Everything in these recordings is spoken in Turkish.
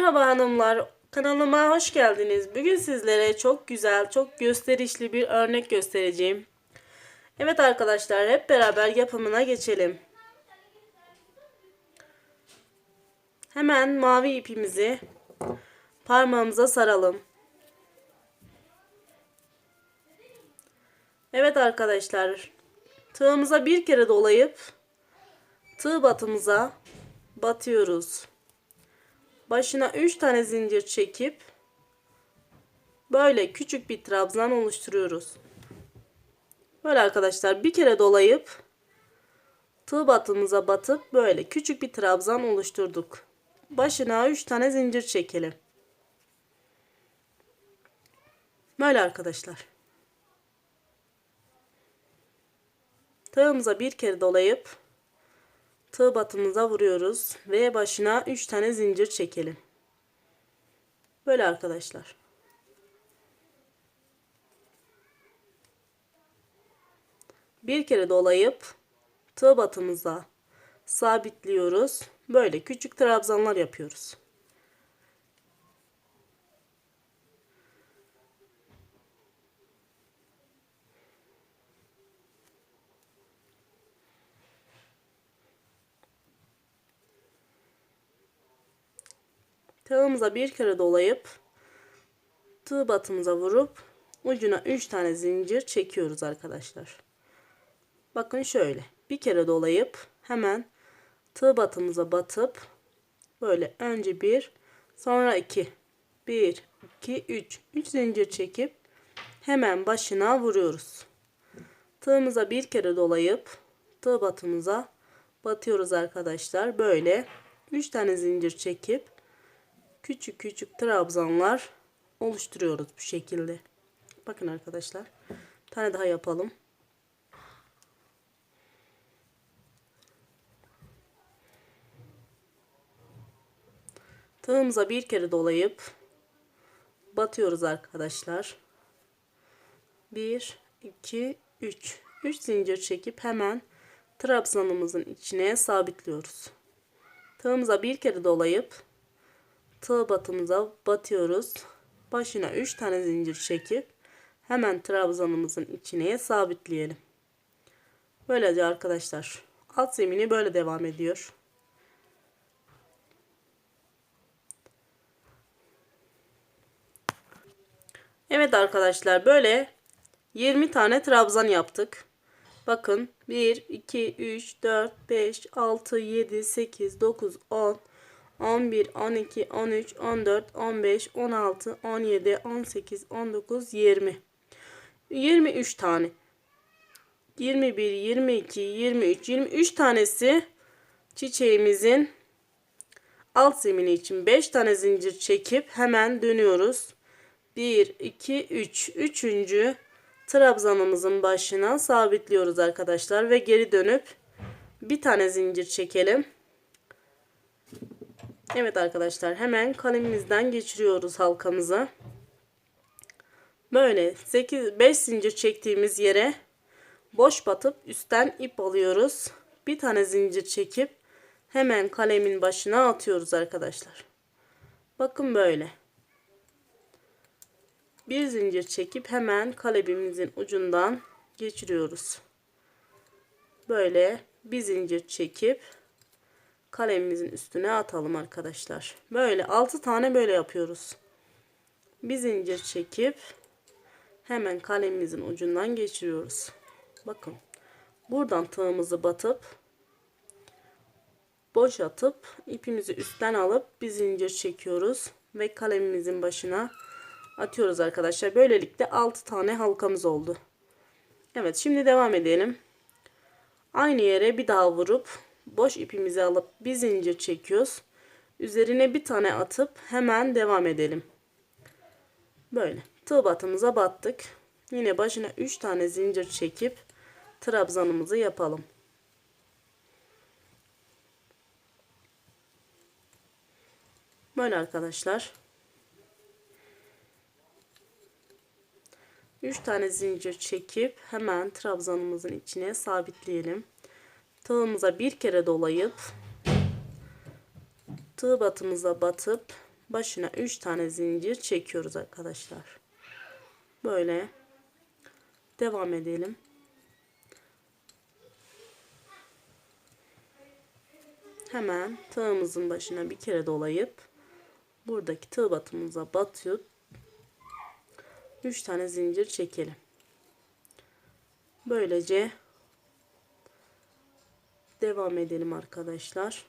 Merhaba hanımlar, kanalıma hoş geldiniz. Bugün sizlere çok güzel, çok gösterişli bir örnek göstereceğim. Evet arkadaşlar, hep beraber yapımına geçelim. Hemen mavi ipimizi parmağımıza saralım. Evet arkadaşlar, tığımıza bir kere dolayıp tığ batımıza batıyoruz başına 3 tane zincir çekip böyle küçük bir trabzan oluşturuyoruz. Böyle arkadaşlar bir kere dolayıp tığ batımıza batıp böyle küçük bir trabzan oluşturduk. Başına 3 tane zincir çekelim. Böyle arkadaşlar. Tığımıza bir kere dolayıp tığ batımıza vuruyoruz ve başına 3 tane zincir çekelim. Böyle arkadaşlar. Bir kere dolayıp tığ batımıza sabitliyoruz. Böyle küçük trabzanlar yapıyoruz. Tığımıza bir kere dolayıp tığ batımıza vurup ucuna 3 tane zincir çekiyoruz arkadaşlar. Bakın şöyle bir kere dolayıp hemen tığ batımıza batıp böyle önce bir sonra iki 1 2 3 3 zincir çekip hemen başına vuruyoruz. Tığımıza bir kere dolayıp tığ batımıza batıyoruz arkadaşlar. Böyle 3 tane zincir çekip küçük küçük trabzanlar oluşturuyoruz bu şekilde. Bakın arkadaşlar. Bir tane daha yapalım. Tığımıza bir kere dolayıp batıyoruz arkadaşlar. 1 2 3 3 zincir çekip hemen trabzanımızın içine sabitliyoruz. Tığımıza bir kere dolayıp tığ batımıza batıyoruz. Başına 3 tane zincir çekip hemen trabzanımızın içine sabitleyelim. Böylece arkadaşlar alt zemini böyle devam ediyor. Evet arkadaşlar böyle 20 tane trabzan yaptık. Bakın 1, 2, 3, 4, 5, 6, 7, 8, 9, 10, 11, 12, 13, 14, 15, 16, 17, 18, 19, 20. 23 tane. 21, 22, 23, 23 tanesi çiçeğimizin alt zemini için 5 tane zincir çekip hemen dönüyoruz. 1, 2, 3. Üçüncü trabzanımızın başına sabitliyoruz arkadaşlar ve geri dönüp bir tane zincir çekelim. Evet arkadaşlar hemen kalemimizden geçiriyoruz halkamızı. Böyle 8 5 zincir çektiğimiz yere boş batıp üstten ip alıyoruz. Bir tane zincir çekip hemen kalemin başına atıyoruz arkadaşlar. Bakın böyle. Bir zincir çekip hemen kalemimizin ucundan geçiriyoruz. Böyle bir zincir çekip kalemimizin üstüne atalım arkadaşlar. Böyle 6 tane böyle yapıyoruz. Bir zincir çekip hemen kalemimizin ucundan geçiriyoruz. Bakın. Buradan tığımızı batıp boşaltıp ipimizi üstten alıp bir zincir çekiyoruz ve kalemimizin başına atıyoruz arkadaşlar. Böylelikle 6 tane halkamız oldu. Evet şimdi devam edelim. Aynı yere bir daha vurup boş ipimizi alıp bir zincir çekiyoruz. Üzerine bir tane atıp hemen devam edelim. Böyle tığ batımıza battık. Yine başına 3 tane zincir çekip trabzanımızı yapalım. Böyle arkadaşlar. 3 tane zincir çekip hemen trabzanımızın içine sabitleyelim. Tığımıza bir kere dolayıp tığ batımıza batıp başına 3 tane zincir çekiyoruz arkadaşlar. Böyle devam edelim. Hemen tığımızın başına bir kere dolayıp buradaki tığ batımıza batıp 3 tane zincir çekelim. Böylece devam edelim arkadaşlar.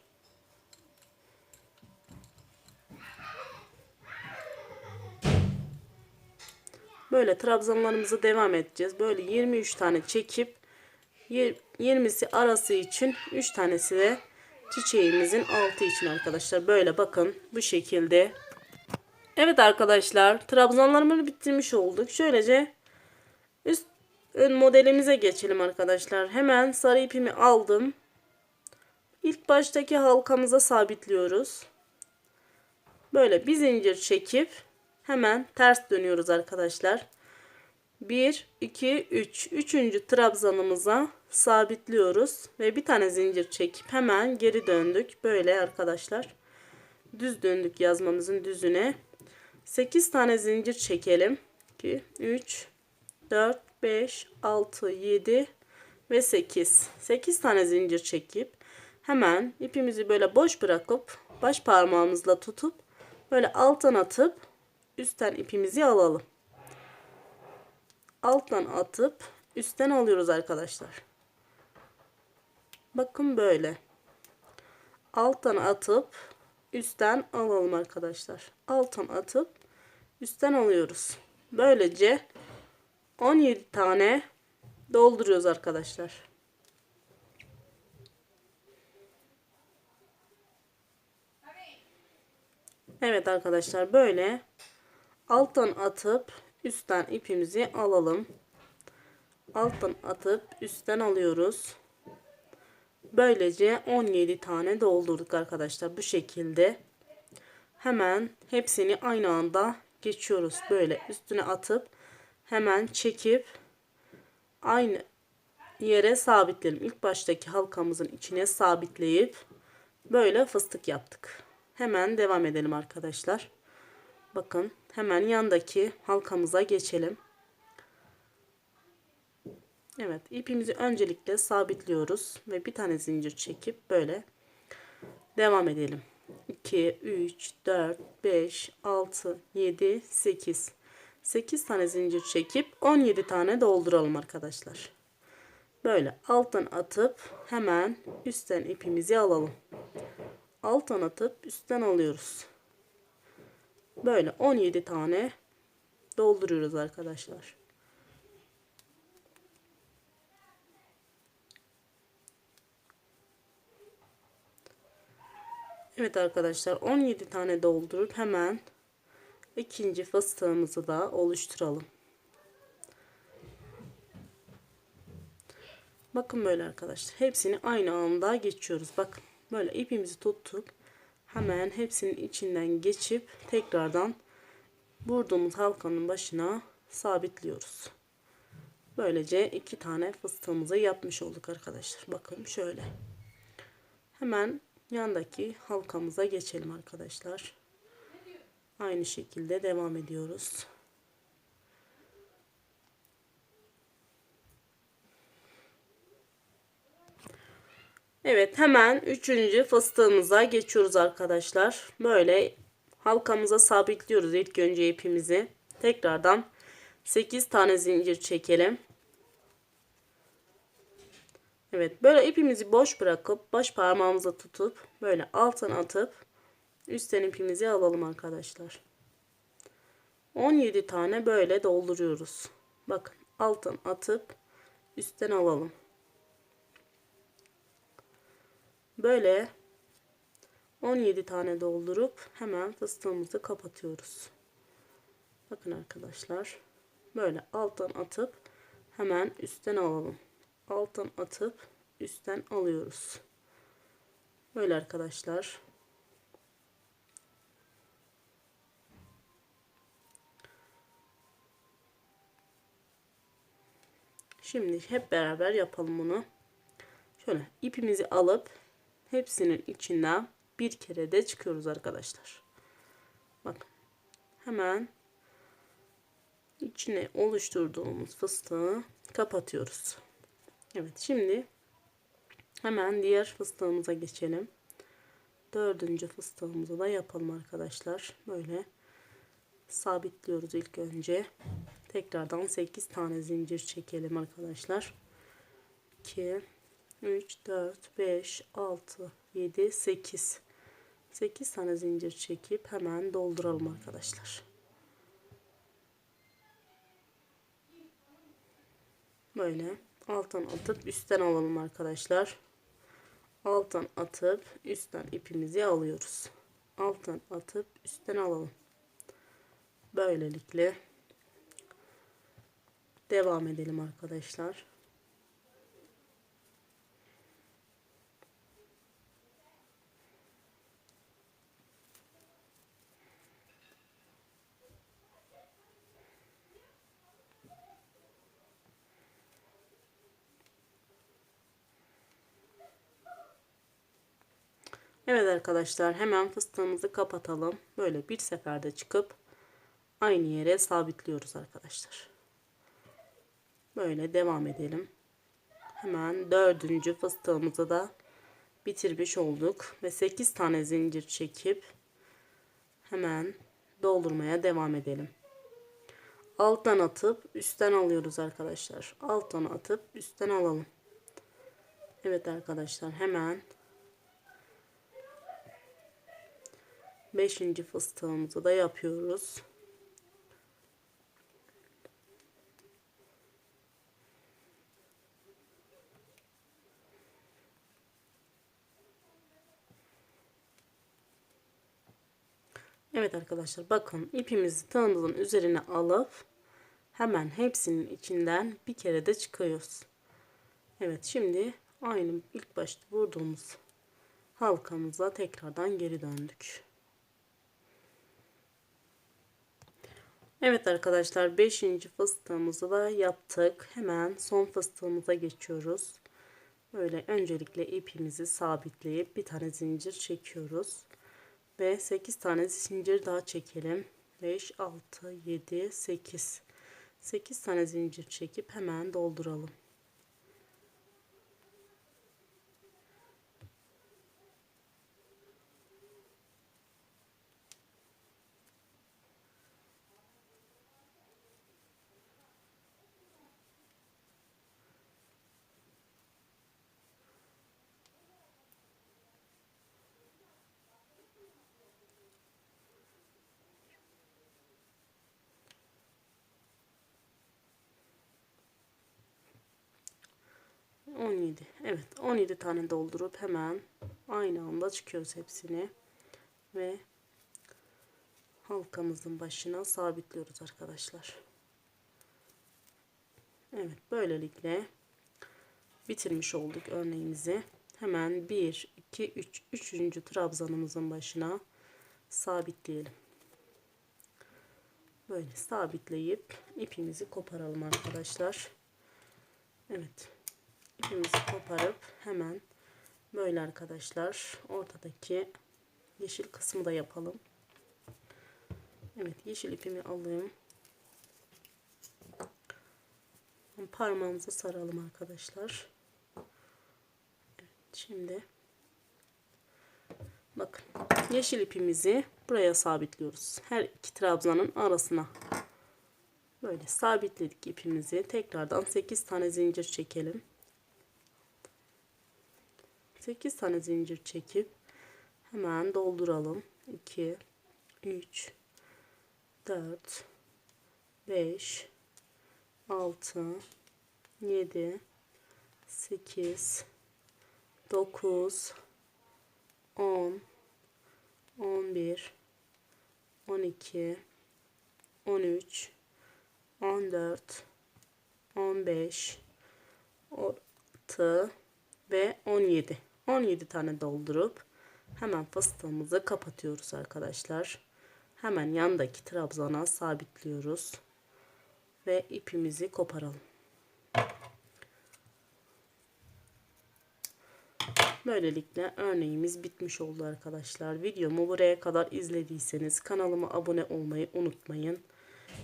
Böyle trabzanlarımızı devam edeceğiz. Böyle 23 tane çekip 20'si arası için 3 tanesi de çiçeğimizin altı için arkadaşlar. Böyle bakın bu şekilde. Evet arkadaşlar trabzanlarımızı bitirmiş olduk. Şöylece üst ön modelimize geçelim arkadaşlar. Hemen sarı ipimi aldım. İlk baştaki halkamıza sabitliyoruz. Böyle bir zincir çekip hemen ters dönüyoruz arkadaşlar. 1 2 3 üçüncü trabzanımıza sabitliyoruz ve bir tane zincir çekip hemen geri döndük. Böyle arkadaşlar. Düz döndük yazmamızın düzüne. 8 tane zincir çekelim. 2 3 4 5 6 7 ve 8 8 tane zincir çekip hemen ipimizi böyle boş bırakıp baş parmağımızla tutup böyle alttan atıp üstten ipimizi alalım alttan atıp üstten alıyoruz arkadaşlar. Bakın böyle. Alttan atıp üstten alalım arkadaşlar. Alttan atıp üstten alıyoruz. Böylece 17 tane dolduruyoruz arkadaşlar. Evet arkadaşlar böyle alttan atıp üstten ipimizi alalım. Alttan atıp üstten alıyoruz. Böylece 17 tane doldurduk arkadaşlar bu şekilde. Hemen hepsini aynı anda geçiyoruz. Böyle üstüne atıp hemen çekip aynı yere sabitleyelim. İlk baştaki halkamızın içine sabitleyip böyle fıstık yaptık. Hemen devam edelim arkadaşlar. Bakın hemen yandaki halkamıza geçelim. Evet ipimizi öncelikle sabitliyoruz ve bir tane zincir çekip böyle devam edelim. 2, 3, 4, 5, 6, 7, 8. 8 tane zincir çekip 17 tane dolduralım arkadaşlar. Böyle alttan atıp hemen üstten ipimizi alalım. Alttan atıp üstten alıyoruz. Böyle 17 tane dolduruyoruz arkadaşlar. Evet arkadaşlar 17 tane doldurup hemen ikinci fıstığımızı da oluşturalım. Bakın böyle arkadaşlar. Hepsini aynı anda geçiyoruz. Bakın böyle ipimizi tuttuk. Hemen hepsinin içinden geçip tekrardan vurduğumuz halkanın başına sabitliyoruz. Böylece iki tane fıstığımızı yapmış olduk arkadaşlar. Bakın şöyle. Hemen yandaki halkamıza geçelim arkadaşlar. Aynı şekilde devam ediyoruz. Evet hemen üçüncü fıstığımıza geçiyoruz arkadaşlar. Böyle halkamıza sabitliyoruz ilk önce ipimizi. Tekrardan 8 tane zincir çekelim. Evet böyle ipimizi boş bırakıp baş parmağımıza tutup böyle alttan atıp üstten ipimizi alalım arkadaşlar. 17 tane böyle dolduruyoruz. Bakın alttan atıp üstten alalım. Böyle 17 tane doldurup hemen fıstığımızı kapatıyoruz. Bakın arkadaşlar. Böyle alttan atıp hemen üstten alalım. Alttan atıp üstten alıyoruz. Böyle arkadaşlar. Şimdi hep beraber yapalım bunu. Şöyle ipimizi alıp hepsinin içinden bir kere de çıkıyoruz arkadaşlar. Bak. Hemen içine oluşturduğumuz fıstığı kapatıyoruz. Evet şimdi hemen diğer fıstığımıza geçelim. Dördüncü fıstığımızı da yapalım arkadaşlar. Böyle sabitliyoruz ilk önce. Tekrardan 8 tane zincir çekelim arkadaşlar. 2 3 4 5 6 7 8 8 tane zincir çekip hemen dolduralım arkadaşlar. Böyle alttan atıp üstten alalım arkadaşlar. Alttan atıp üstten ipimizi alıyoruz. Alttan atıp üstten alalım. Böylelikle devam edelim arkadaşlar. Evet arkadaşlar hemen fıstığımızı kapatalım. Böyle bir seferde çıkıp aynı yere sabitliyoruz arkadaşlar. Böyle devam edelim. Hemen dördüncü fıstığımızı da bitirmiş olduk. Ve 8 tane zincir çekip hemen doldurmaya devam edelim. Alttan atıp üstten alıyoruz arkadaşlar. Alttan atıp üstten alalım. Evet arkadaşlar hemen Beşinci fıstığımızı da yapıyoruz. Evet arkadaşlar bakın ipimizi tığımızın üzerine alıp hemen hepsinin içinden bir kere de çıkıyoruz. Evet şimdi aynı ilk başta vurduğumuz halkamıza tekrardan geri döndük. Evet arkadaşlar 5. fıstığımızı da yaptık. Hemen son fıstığımıza geçiyoruz. Böyle öncelikle ipimizi sabitleyip bir tane zincir çekiyoruz. Ve 8 tane zincir daha çekelim. 5, 6, 7, 8. 8 tane zincir çekip hemen dolduralım. 17. Evet 17 tane doldurup hemen aynı anda çıkıyoruz hepsini. Ve halkamızın başına sabitliyoruz arkadaşlar. Evet böylelikle bitirmiş olduk örneğimizi. Hemen 1, 2, 3, 3. trabzanımızın başına sabitleyelim. Böyle sabitleyip ipimizi koparalım arkadaşlar. Evet ipimizi koparıp hemen böyle arkadaşlar ortadaki yeşil kısmı da yapalım. Evet yeşil ipimi alayım. Parmağımızı saralım arkadaşlar. Evet, şimdi bakın yeşil ipimizi buraya sabitliyoruz. Her iki trabzanın arasına böyle sabitledik ipimizi. Tekrardan 8 tane zincir çekelim. 8 tane zincir çekip hemen dolduralım. 2 3 4 5 6 7 8 9 10 11 12 13 14 15 16 ve 17 17 tane doldurup hemen fıstığımızı kapatıyoruz arkadaşlar. Hemen yandaki trabzana sabitliyoruz. Ve ipimizi koparalım. Böylelikle örneğimiz bitmiş oldu arkadaşlar. Videomu buraya kadar izlediyseniz kanalıma abone olmayı unutmayın.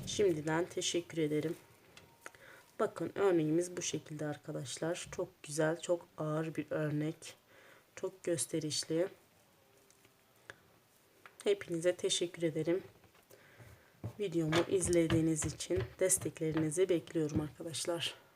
Şimdiden teşekkür ederim. Bakın örneğimiz bu şekilde arkadaşlar. Çok güzel, çok ağır bir örnek. Çok gösterişli. Hepinize teşekkür ederim. Videomu izlediğiniz için desteklerinizi bekliyorum arkadaşlar.